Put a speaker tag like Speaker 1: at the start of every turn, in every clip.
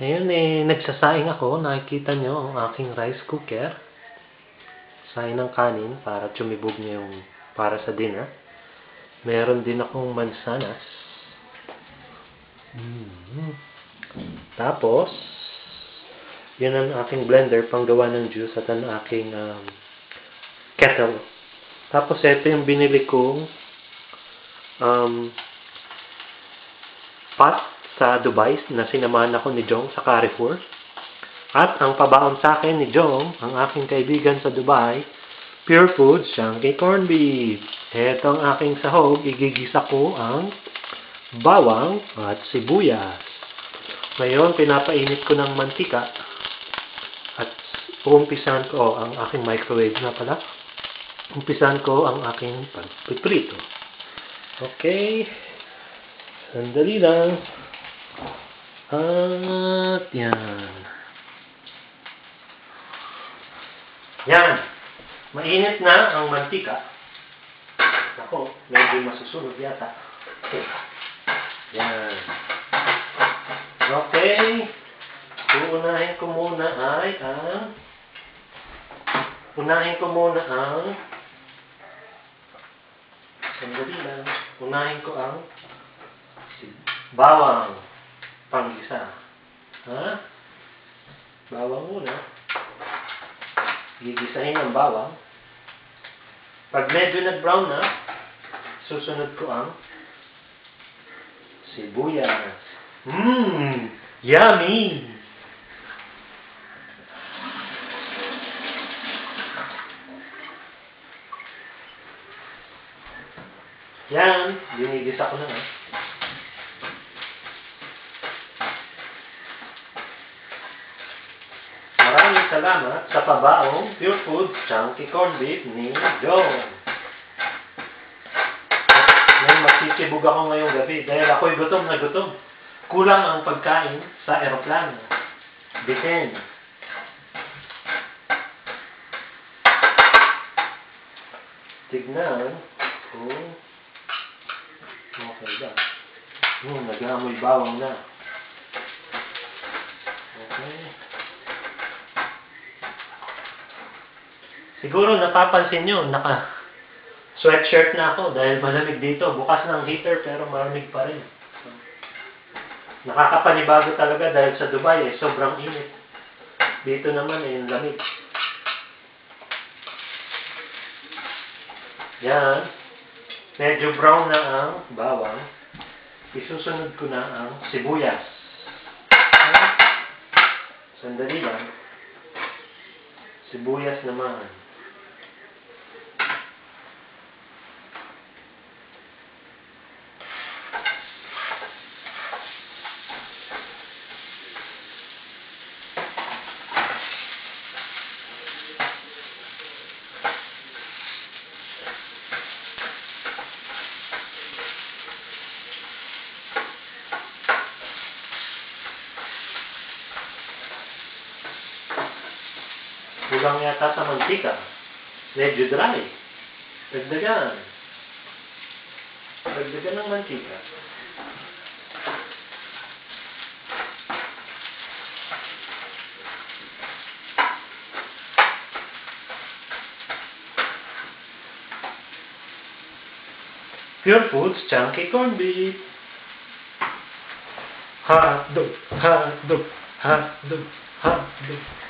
Speaker 1: Ayun eh, nagsasaing ako. Nakikita nyo ang aking rice cooker. Saing ng kanin para tumibog niya yung para sa dinner. Meron din akong mansanas. Mm. Tapos, yun ang aking blender panggawa ng juice at ang aking um, kettle. Tapos, ito yung binili kong um, pot sa Dubai na sinamahan ako ni Jong sa Carrefour. At ang pabaon sa akin ni Jong, ang aking kaibigan sa Dubai, Pure Foods Chunky Corn Beef. Ito ang aking sahog. Igigisa ko ang bawang at sibuyas. Ngayon, pinapainit ko ng mantika. At uumpisan ko, oh, ang aking microwave na pala. Umpisan ko ang aking pagpiprito. Okay. Sandali lang. At yan. Yan. Mainit na ang mantika. Ako, medyo masusunod yata. Yan. Okay. Uunahin ko muna ay ang Unahin ko muna ang Sandali lang. Unahin ko ang bawang panggisa. Ha? Bawang muna. Gigisahin ang bawang. Pag medyo nag-brown na, susunod ko ang sibuyas. Mmm! Yummy! Yan, dinigisa ko na nga. Maraming salamat sa pabaong Pure Food Chunky Corn Beef ni John. Yan, magsisibog ako ngayong gabi dahil ako'y gutom na gutom. Kulang ang pagkain sa aeroplano. Bitin. Tignan kung okay ba. Hmm, nag-aamoy bawang na. Okay. Siguro napapansin nyo, naka sweatshirt na ako dahil malamig dito. Bukas ng heater pero malamig pa rin. Nakakapanibago talaga dahil sa Dubai eh, sobrang init. Dito naman eh, lamig. Yan. Medyo brown na ang bawang. Isusunod ko na ang sibuyas. Sandali lang. Sibuyas naman. Kulang yata sa mantika. Medyo dry. Dagdagan. Dagdagan ng mantika. Pure Foods Chunky Corn Beef. Hot dog, hot dog, hot dog, hot dog.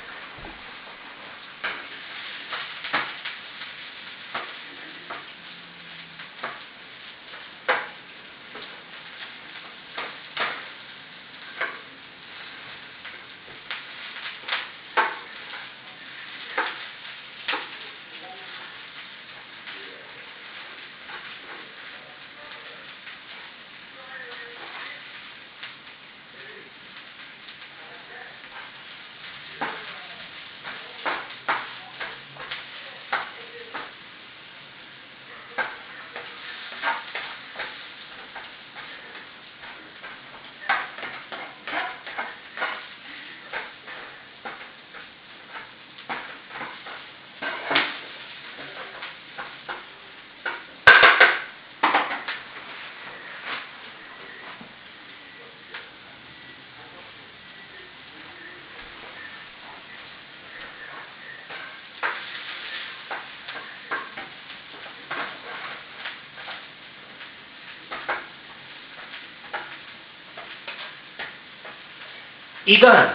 Speaker 1: Igan!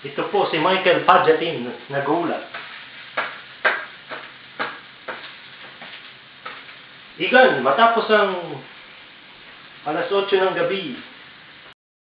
Speaker 1: Ito po si Michael Padgetin, nagulat. Igan, matapos ang alas 8 ng gabi,